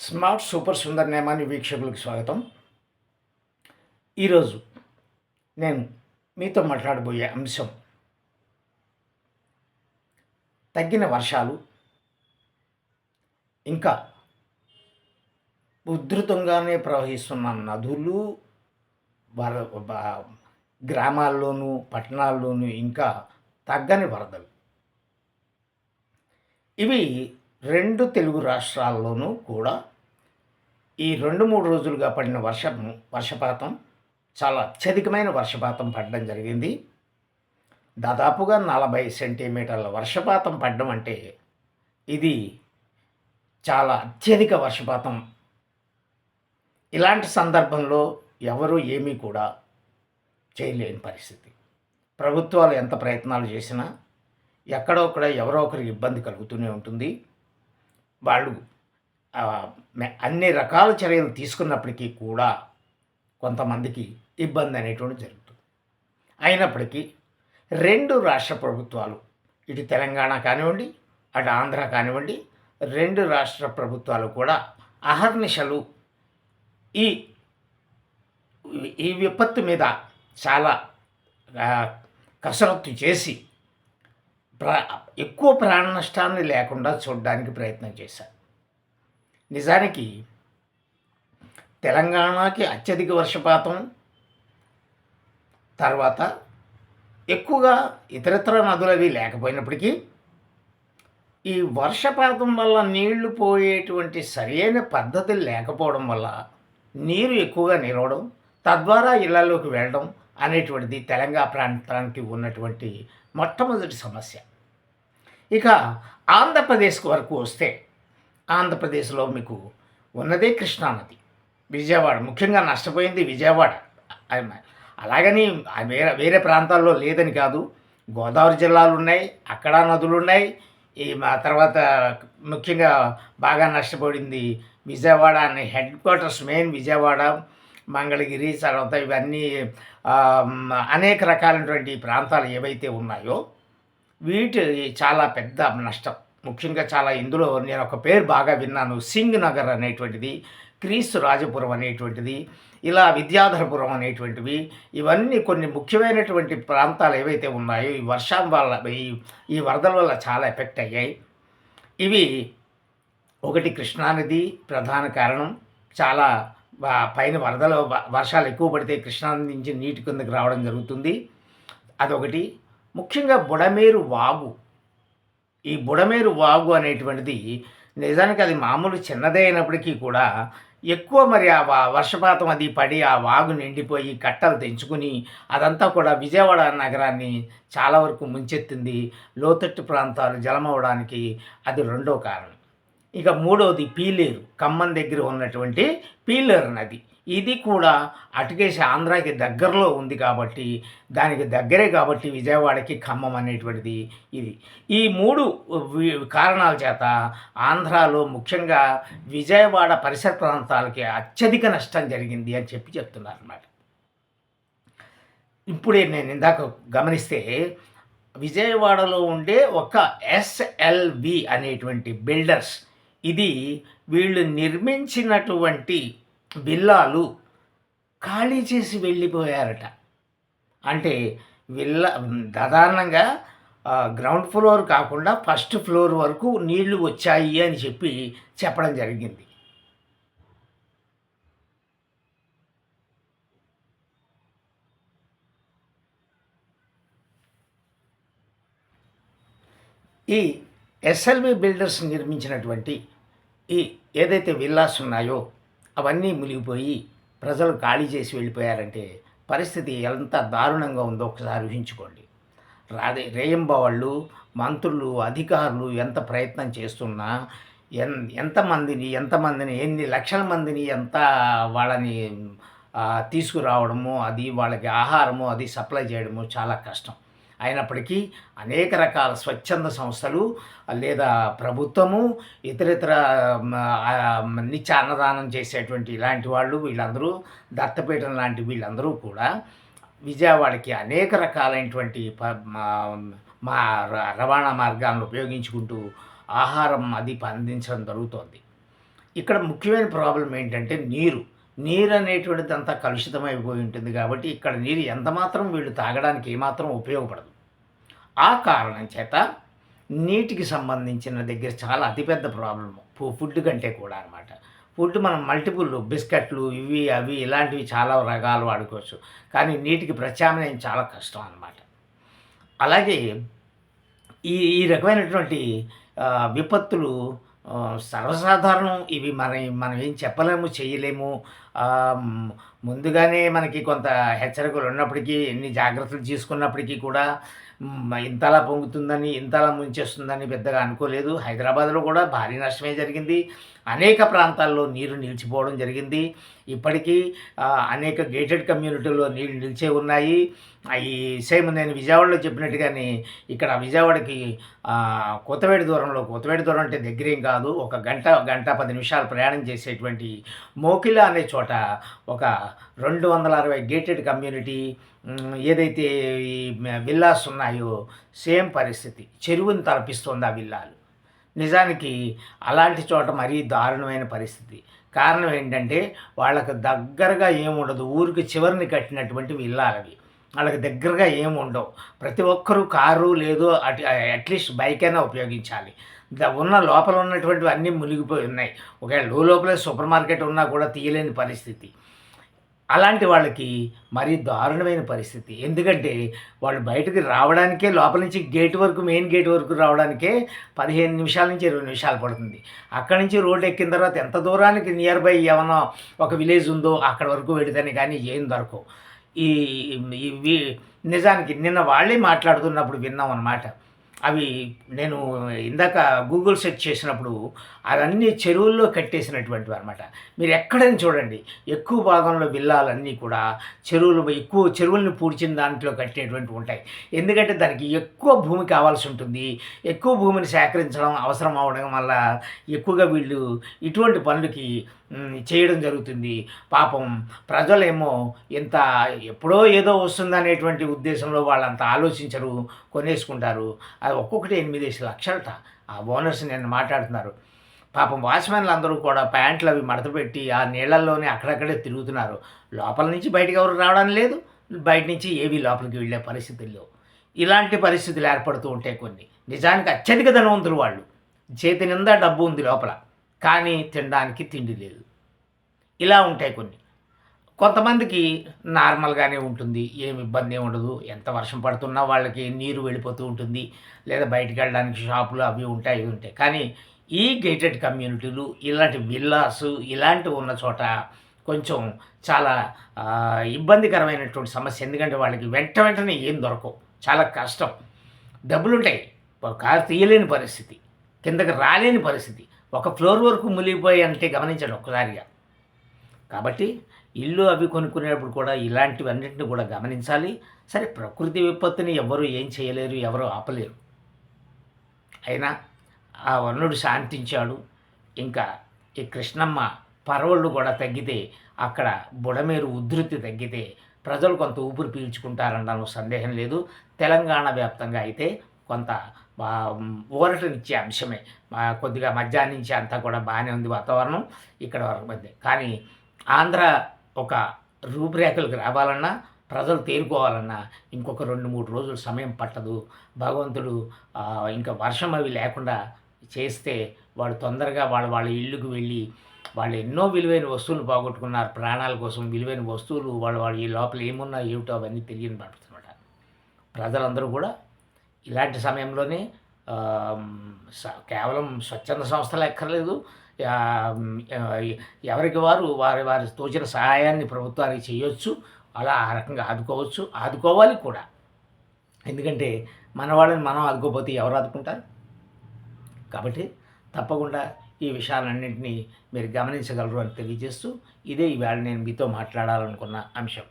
Smart super Sundar Nemani వీక్షకులకు స్వాగతం. ఈరోజు నేను మీతో మాట్లాడబోయే అంశం తగ్గిన వర్షాలు ఇంకా ఉధృతంగానే ప్రవహిస్తున్న నదులు వర బ- గ్రామాల్లోనూ పట్టణాల్లోనూ ఇంకా తగ్గని వరదలు. ఇవి రెండు తెలుగు రాష్ట్రాల్లోనూ కూడా ఈ రెండు మూడు రోజులుగా పడిన వర్షం వర్షపాతం చాలా అత్యధికమైన వర్షపాతం పడడం జరిగింది. దాదాపుగా నలభై సెంటీమీటర్ల వర్షపాతం పడడం అంటే ఇది చాలా అత్యధిక వర్షపాతం. ఇలాంటి సందర్భంలో ఎవరు ఏమీ కూడా చేయలేని పరిస్థితి. ప్రభుత్వాలు ఎంత ప్రయత్నాలు చేసినా ఎక్కడో ఒకడ ఎవరో ఒకరికి ఇబ్బంది కలుగుతూనే ఉంటుంది. వాళ్ళు అన్ని రకాల చర్యలు తీసుకున్నప్పటికీ కూడా కొంతమందికి ఇబ్బంది అనేటువంటి జరుగుతుంది. అయినప్పటికీ రెండు రాష్ట్ర ప్రభుత్వాలు ఇటు తెలంగాణ కానివ్వండి అటు ఆంధ్ర కానివ్వండి రెండు రాష్ట్ర ప్రభుత్వాలు కూడా అహర్నిశలు ఈ ఈ విపత్తు మీద చాలా కసరత్తు చేసి ప్రా ఎక్కువ ప్రాణ నష్టాన్ని లేకుండా చూడడానికి ప్రయత్నం చేశారు. నిజానికి తెలంగాణకి అత్యధిక వర్షపాతం తర్వాత ఎక్కువగా ఇతరత్ర అవి లేకపోయినప్పటికీ ఈ వర్షపాతం వల్ల నీళ్ళు పోయేటువంటి సరైన పద్ధతి లేకపోవడం వల్ల నీరు ఎక్కువగా నిలవడం తద్వారా ఇళ్ళలోకి వెళ్ళడం అనేటువంటిది తెలంగాణ ప్రాంతానికి ఉన్నటువంటి మొట్టమొదటి సమస్య. ఇక ఆంధ్రప్రదేశ్ వరకు వస్తే ఆంధ్రప్రదేశ్లో మీకు ఉన్నదే కృష్ణానది విజయవాడ ముఖ్యంగా నష్టపోయింది విజయవాడ. అలాగని వేరే వేరే ప్రాంతాల్లో లేదని కాదు. గోదావరి జిల్లాలు ఉన్నాయి అక్కడ నదులు ఉన్నాయి. ఈ మా తర్వాత ముఖ్యంగా బాగా నష్టపోయింది విజయవాడ అనే headquarters main Vijayawada Mangalagiri తర్వాత ఇవన్నీ అనేక రకాలైనటువంటి ప్రాంతాలు ఏవైతే ఉన్నాయో వీటి చాలా పెద్ద నష్టం. ముఖ్యంగా చాలా ఇందులో నేను ఒక పేరు బాగా విన్నాను. సింగ్ నగర్ అనేటువంటిది క్రీస్తు రాజపురం అనేటువంటిది ఇలా విద్యాధరపురం అనేటువంటివి ఇవన్నీ కొన్ని ముఖ్యమైనటువంటి ప్రాంతాలు ఏవైతే ఉన్నాయో ఈ వర్షం వల్ల ఈ ఈ వరదల వల్ల చాలా ఎఫెక్ట్ అయ్యాయి. ఇవి ఒకటి కృష్ణానది ప్రధాన కారణం. చాలా పైన వరదలు వర్షాలు ఎక్కువ పడితే కృష్ణానది నుంచి నీటి కిందకి రావడం జరుగుతుంది. అదొకటి. ముఖ్యంగా బుడమేరు వాగు. ఈ బుడమేరు వాగు అనేటువంటిది నిజానికి అది మామూలు చిన్నదే అయినప్పటికీ కూడా ఎక్కువ మరి ఆ వర్షపాతం అది పడి ఆ వాగు నిండిపోయి కట్టలు తెంచుకుని అదంతా కూడా విజయవాడ నగరాన్ని చాలా వరకు ముంచెత్తింది. లోతట్టు ప్రాంతాలు జలమవడానికి అది రెండో కారణం. ఇక మూడవది పీలేరు ఖమ్మం దగ్గర ఉన్నటువంటి పీలేరు నది. ఇది కూడా అటుకేసి ఆంధ్రాకి దగ్గరలో ఉంది కాబట్టి దానికి దగ్గరే కాబట్టి విజయవాడకి ఖమ్మం అనేటువంటిది ఇది. ఈ మూడు వి- కారణాల చేత ఆంధ్రాలో ముఖ్యంగా విజయవాడ పరిసర ప్రాంతాలకి అత్యధిక నష్టం జరిగింది అని చెప్పి చెప్తున్నారు అన్నమాట ఇప్పుడే నేను ఇందాక గమనిస్తే విజయవాడలో ఉండే ఒక ఎస్ఎల్వి అనేటువంటి బిల్డర్స్ ఇది వీళ్ళు నిర్మించినటువంటి విల్లాలు ఖాళీ చేసి వెళ్ళిపోయారట. అంటే విల్లా సాధారణంగా గ్రౌండ్ ఫ్లోర్ కాకుండా ఫస్ట్ ఫ్లోర్ వరకు నీళ్ళు వచ్చాయి అని చెప్పి చెప్పడం జరిగింది. ఈ ఎస్ఎల్వి బిల్డర్స్ నిర్మించినటువంటి ఈ ఏదైతే విల్లాస్ ఉన్నాయో అవన్నీ మునిగిపోయి ప్రజలు ఖాళీ చేసి వెళ్ళిపోయారంటే పరిస్థితి ఎంత దారుణంగా ఉందో ఒకసారి ఊహించుకోండి. రాదే రేయంబవాళ్ళు మంత్రులు అధికారులు ఎంత ప్రయత్నం చేస్తున్నా ఎన్ ఎంతమందిని ఎంతమందిని ఎన్ని లక్షల మందిని ఎంత వాళ్ళని తీసుకురావడము అది వాళ్ళకి ఆహారము అది సప్లై చేయడము చాలా కష్టం. అయినప్పటికీ అనేక రకాల స్వచ్ఛంద సంస్థలు లేదా ప్రభుత్వము ఇతరితర నిత్య అన్నదానం చేసేటువంటి ఇలాంటి వాళ్ళు వీళ్ళందరూ దత్తపీఠం లాంటి వీళ్ళందరూ కూడా విజయవాడకి అనేక రకాలైనటువంటి ప- మా- మా ర- రవాణా మార్గాలను ఉపయోగించుకుంటూ ఆహారం అది అందించడం జరుగుతోంది. ఇక్కడ ముఖ్యమైన ప్రాబ్లం ఏంటంటే నీరు. నీరు అనేటువంటిది అంతా కలుషితమైపోయి ఉంటుంది కాబట్టి ఇక్కడ నీరు ఎంత మాత్రం వీళ్ళు తాగడానికి ఏమాత్రం ఉపయోగపడదు. ఆ కారణం చేత నీటికి సంబంధించిన దగ్గర చాలా అతిపెద్ద ప్రాబ్లం ఫుడ్ కంటే కూడా అనమాట ఫుడ్ మనం మల్టిపుల్ బిస్కెట్లు ఇవి అవి ఇలాంటివి చాలా రకాలు వాడుకోవచ్చు. కానీ నీటికి ప్రత్యామ్నాయం చాలా కష్టం అనమాట అలాగే ఈ ఈ రకమైనటువంటి విపత్తులు సర్వసాధారణం ఇవి మన మనం ఏం చెప్పలేము చేయలేము. ముందుగానే మనకి కొంత హెచ్చరికలు ఉన్నప్పటికీ ఎన్ని జాగ్రత్తలు తీసుకున్నప్పటికీ కూడా ఇంతలా పొంగుతుందని ఇంతలా ముంచేస్తుందని పెద్దగా అనుకోలేదు. హైదరాబాద్లో కూడా భారీ నష్టమే జరిగింది. అనేక ప్రాంతాల్లో నీరు నిలిచిపోవడం జరిగింది. ఇప్పటికీ అనేక గేటెడ్ కమ్యూనిటీలో నీళ్ళు నిలిచే ఉన్నాయి. ఈ సేమ్ నేను విజయవాడలో చెప్పినట్టుగానే ఇక్కడ విజయవాడకి కొత్తవేడి దూరంలో కొత్తవేడి దూరం అంటే దగ్గరేం కాదు ఒక గంట గంట పది నిమిషాలు ప్రయాణం చేసేటువంటి మోకిల అనే చోట ఒక రెండు వందల అరవై గేటెడ్ కమ్యూనిటీ ఏదైతే ఈ విల్లాస్ ఉన్నాయో సేమ్ పరిస్థితి. చెరువుని తలపిస్తుంది ఆ విల్లాలు. నిజానికి అలాంటి చోట మరీ దారుణమైన పరిస్థితి. కారణం ఏంటంటే వాళ్ళకు దగ్గరగా ఏముండదు ఊరికి చివరిని కట్టినటువంటి విల్లాలవి. వాళ్ళకి దగ్గరగా ఏముండవు ప్రతి ఒక్కరూ కారు లేదు అటు అట్లీస్ట్ బైక్ అయినా ఉపయోగించాలి. ఉన్న లోపల ఉన్నటువంటివి అన్నీ మునిగిపోయి ఉన్నాయి. ఒకవేళ లో లోపలే సూపర్ మార్కెట్ ఉన్నా కూడా తీయలేని పరిస్థితి. అలాంటి వాళ్ళకి మరీ దారుణమైన పరిస్థితి. ఎందుకంటే వాళ్ళు బయటకు రావడానికే లోపల నుంచి గేట్ వరకు మెయిన్ గేట్ వరకు రావడానికే పదిహేను నిమిషాల నుంచి ఇరవై నిమిషాలు పడుతుంది. అక్కడి నుంచి రోడ్ ఎక్కిన తర్వాత ఎంత దూరానికి నియర్ బై ఏమైనా ఒక విలేజ్ ఉందో అక్కడ వరకు వెడితేనే కానీ ఏం దొరకవు. ఈ ఇవి నిజానికి నిన్న వాళ్ళే మాట్లాడుతున్నప్పుడు విన్నాం అనమాట అవి నేను ఇందాక గూగుల్ సెర్చ్ చేసినప్పుడు అవన్నీ చెరువుల్లో కట్టేసినటువంటివి అనమాట మీరు ఎక్కడైనా చూడండి ఎక్కువ భాగంలో విల్లాలన్నీ కూడా చెరువులు ఎక్కువ చెరువుల్ని పూడ్చిన దాంట్లో కట్టేటువంటివి ఉంటాయి. ఎందుకంటే దానికి ఎక్కువ భూమి కావాల్సి ఉంటుంది. ఎక్కువ భూమిని సేకరించడం అవసరం అవడం వల్ల ఎక్కువగా వీళ్ళు ఇటువంటి పనులకి చేయడం జరుగుతుంది. పాపం ప్రజలేమో ఇంత ఎప్పుడో ఏదో వస్తుందనేటువంటి ఉద్దేశంలో వాళ్ళంత ఆలోచించరు కొనేసుకుంటారు. అది ఒక్కొక్కటి ఎనిమిది లక్షలట. ఆ ఓనర్స్ నేను మాట్లాడుతున్నారు. పాపం వాచ్మెన్లు అందరూ కూడా ప్యాంట్లు అవి మడత పెట్టి ఆ నీళ్ళల్లోనే అక్కడక్కడే తిరుగుతున్నారు. లోపల నుంచి బయటకు ఎవరు రావడం లేదు. బయట నుంచి ఏవి లోపలికి వెళ్ళే పరిస్థితుల్లో ఇలాంటి పరిస్థితులు ఏర్పడుతూ ఉంటాయి కొన్ని. నిజానికి అత్యధిక ధనవంతులు వాళ్ళు. చేతి నిండా డబ్బు ఉంది లోపల. కానీ తినడానికి తిండి లేదు. ఇలా ఉంటాయి కొన్ని. కొంతమందికి నార్మల్గానే ఉంటుంది. ఏమి ఇబ్బంది ఉండదు. ఎంత వర్షం పడుతున్నా వాళ్ళకి నీరు వెళ్ళిపోతూ ఉంటుంది. లేదా బయటికి వెళ్ళడానికి షాపులు అవి ఉంటాయి అవి ఉంటాయి. కానీ ఈ గేటెడ్ కమ్యూనిటీలు ఇలాంటి విల్లాస్ ఇలాంటివి ఉన్న చోట కొంచెం చాలా ఇబ్బందికరమైనటువంటి సమస్య. ఎందుకంటే వాళ్ళకి వెంట వెంటనే ఏం దొరకవు. చాలా కష్టం. డబ్బులుంటాయి. కారు తీయలేని పరిస్థితి. కిందకి రాలేని పరిస్థితి. ఒక ఫ్లోర్ వరకు మునిగిపోయి అంటే గమనించండి ఒక్కసారిగా. కాబట్టి ఇల్లు అవి కొనుక్కునేటప్పుడు కూడా ఇలాంటివన్నింటిని కూడా గమనించాలి. సరే ప్రకృతి విపత్తుని ఎవరు ఏం చేయలేరు ఎవరు ఆపలేరు. అయినా ఆ వర్ణుడు శాంతించాడు. ఇంకా ఈ కృష్ణమ్మ పరవళ్ళు కూడా తగ్గితే అక్కడ బుడమేరు ఉధృతి తగ్గితే ప్రజలు కొంత ఊపిరి పీల్చుకుంటారనడంలో సందేహం లేదు. తెలంగాణ వ్యాప్తంగా అయితే కొంత ఊరటనిచ్చే అంశమే. మా కొద్దిగా మధ్యాహ్నం నుంచి అంతా కూడా బాగానే ఉంది వాతావరణం ఇక్కడ వరకు మధ్య కానీ ఆంధ్ర ఒక రూపురేఖలకు రావాలన్నా ప్రజలు తేరుకోవాలన్నా ఇంకొక రెండు మూడు రోజులు సమయం పట్టదు. భగవంతుడు ఇంకా వర్షం అవి లేకుండా చేస్తే వాడు తొందరగా వాళ్ళ వాళ్ళ ఇల్లుకు వెళ్ళి వాళ్ళు ఎన్నో విలువైన వస్తువులు పోగొట్టుకున్నారు. ప్రాణాల కోసం విలువైన వస్తువులు వాళ్ళు వాళ్ళు ఈ లోపల ఏమున్నా ఏమిటో అవన్నీ తెలియని పడుతున్నమాట ప్రజలందరూ కూడా ఇలాంటి సమయంలోనే స- కేవలం స్వచ్ఛంద సంస్థలు ఎక్కర్లేదు. ఎవరికి వారు వారి వారి తోచిన సహాయాన్ని ప్రభుత్వానికి చేయొచ్చు. అలా ఆ రకంగా ఆదుకోవచ్చు. ఆదుకోవాలి కూడా. ఎందుకంటే మన వాళ్ళని మనం ఆదుకోకపోతే ఎవరు ఆదుకుంటారు? కాబట్టి తప్పకుండా ఈ విషయాలన్నింటినీ మీరు గమనించగలరు అని తెలియజేస్తూ ఇదే ఈవేళ నేను మీతో మాట్లాడాలనుకున్న అంశం.